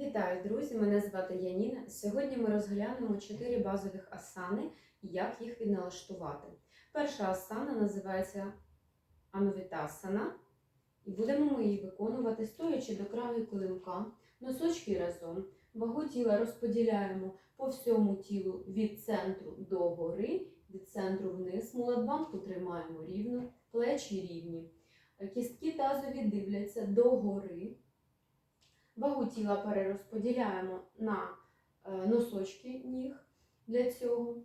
Вітаю, друзі! Мене звати Яніна. Сьогодні ми розглянемо чотири базових асани і як їх відналаштувати. Перша асана називається Анувітасана, і будемо ми її виконувати стоячи до краю килимка, носочки разом. Вагу тіла розподіляємо по всьому тілу від центру до гори, від центру вниз. Муладбанку тримаємо рівно, плечі рівні. Кістки тазові дивляться догори. Вагу тіла перерозподіляємо на е, носочки ніг для цього.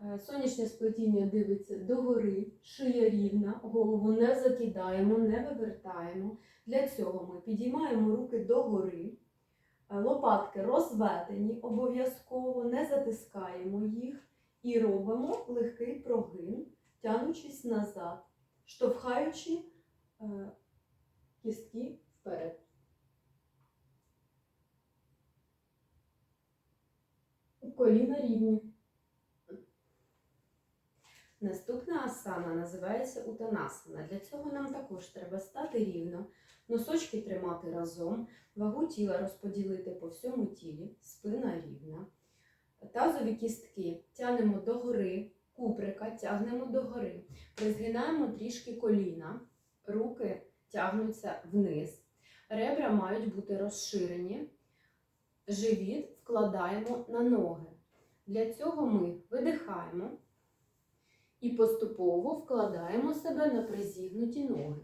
Е, Сонячне сплетіння дивиться догори, шия рівна, голову не закидаємо, не вивертаємо. Для цього ми підіймаємо руки догори, е, лопатки розведені, обов'язково не затискаємо їх і робимо легкий прогин, тянучись назад, штовхаючи кістки вперед. Коліна рівні. Наступна асана називається утанасана. Для цього нам також треба стати рівно, носочки тримати разом, вагу тіла розподілити по всьому тілі, спина рівна. Тазові кістки тягнемо догори, куприка тягнемо догори, розгинаємо трішки коліна, руки тягнуться вниз. Ребра мають бути розширені, живіт вкладаємо на ноги. Для цього ми видихаємо і поступово вкладаємо себе на призігнуті ноги.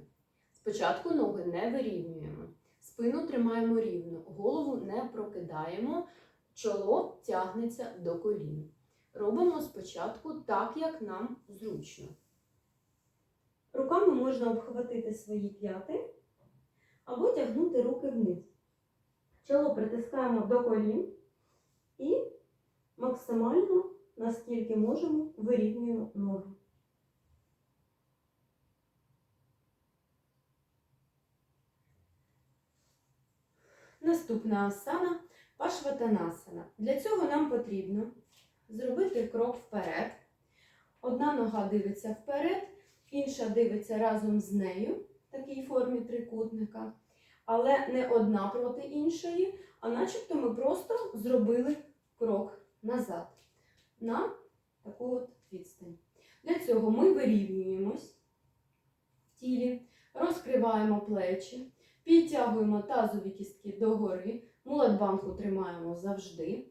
Спочатку ноги не вирівнюємо, спину тримаємо рівно, голову не прокидаємо, чоло тягнеться до колін. Робимо спочатку так, як нам зручно. Руками можна обхватити свої п'яти або тягнути руки вниз. Чоло притискаємо до колін і максимально, наскільки можемо, вирівнюємо ноги. Наступна асана пашватанасана. Для цього нам потрібно зробити крок вперед. Одна нога дивиться вперед, інша дивиться разом з нею в такій формі трикутника, але не одна проти іншої, а начебто ми просто зробили крок назад на таку от відстань. Для цього ми вирівнюємось в тілі, розкриваємо плечі, підтягуємо тазові кістки догори, мулатбанку тримаємо завжди,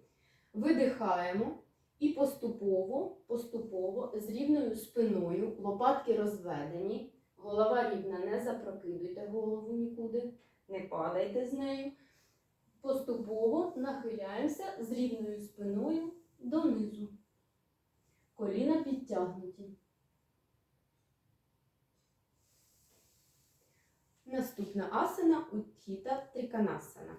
видихаємо і поступово, поступово з рівною спиною, лопатки розведені, голова рівна, не запрокидуйте голову нікуди, не падайте з нею. Поступово нахиляємося з рівною спиною донизу. Коліна підтягнуті. Наступна асана Уттіта Триканасана.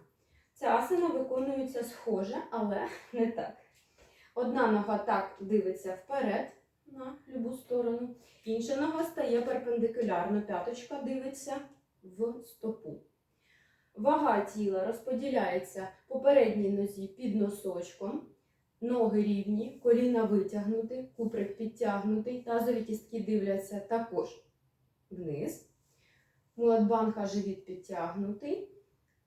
Ця асана виконується схоже, але не так. Одна нога так дивиться вперед на любу сторону, інша нога стає перпендикулярно, п'яточка дивиться в стопу. Вага тіла розподіляється по передній нозі під носочком, ноги рівні, коліна витягнуті, куприк підтягнутий, тазові кістки дивляться також вниз. Муладбанка живіт підтягнутий,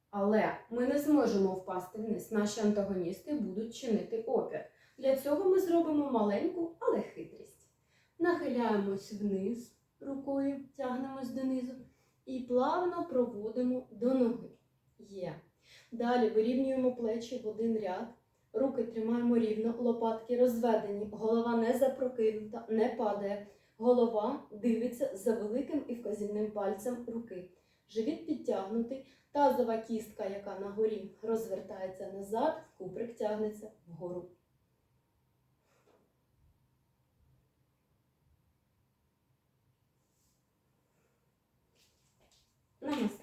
але ми не зможемо впасти вниз. Наші антагоністи будуть чинити опір. Для цього ми зробимо маленьку, але хитрість. Нахиляємось вниз рукою, тягнемось донизу і плавно проводимо до ноги. Є. Далі вирівнюємо плечі в один ряд. Руки тримаємо рівно, лопатки розведені, голова не запрокинута, не падає. Голова дивиться за великим і вказівним пальцем руки. Живіт підтягнутий, тазова кістка, яка на горі, розвертається назад, куприк тягнеться вгору. Намасте.